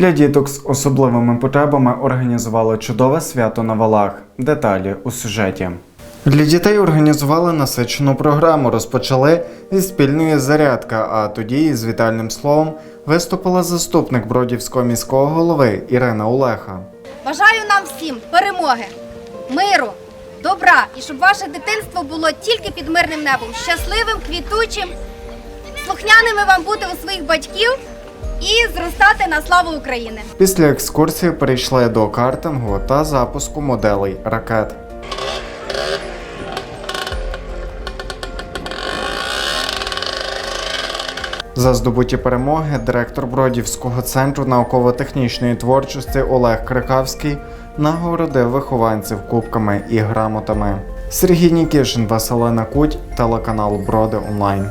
Для діток з особливими потребами організували чудове свято на валах. Деталі у сюжеті. Для дітей організували насичену програму. Розпочали зі спільної зарядки, а тоді із вітальним словом виступила заступник Бродівського міського голови Ірина Олеха. Бажаю нам всім перемоги, миру, добра і щоб ваше дитинство було тільки під мирним небом, щасливим, квітучим, слухняними вам бути у своїх батьків і зростати на славу України. Після екскурсії перейшли до картингу та запуску моделей ракет. За здобуті перемоги директор Бродівського центру науково-технічної творчості Олег Крикавський нагородив вихованців кубками і грамотами. Сергій Нікішин, Василина Куть, телеканал Броди Онлайн.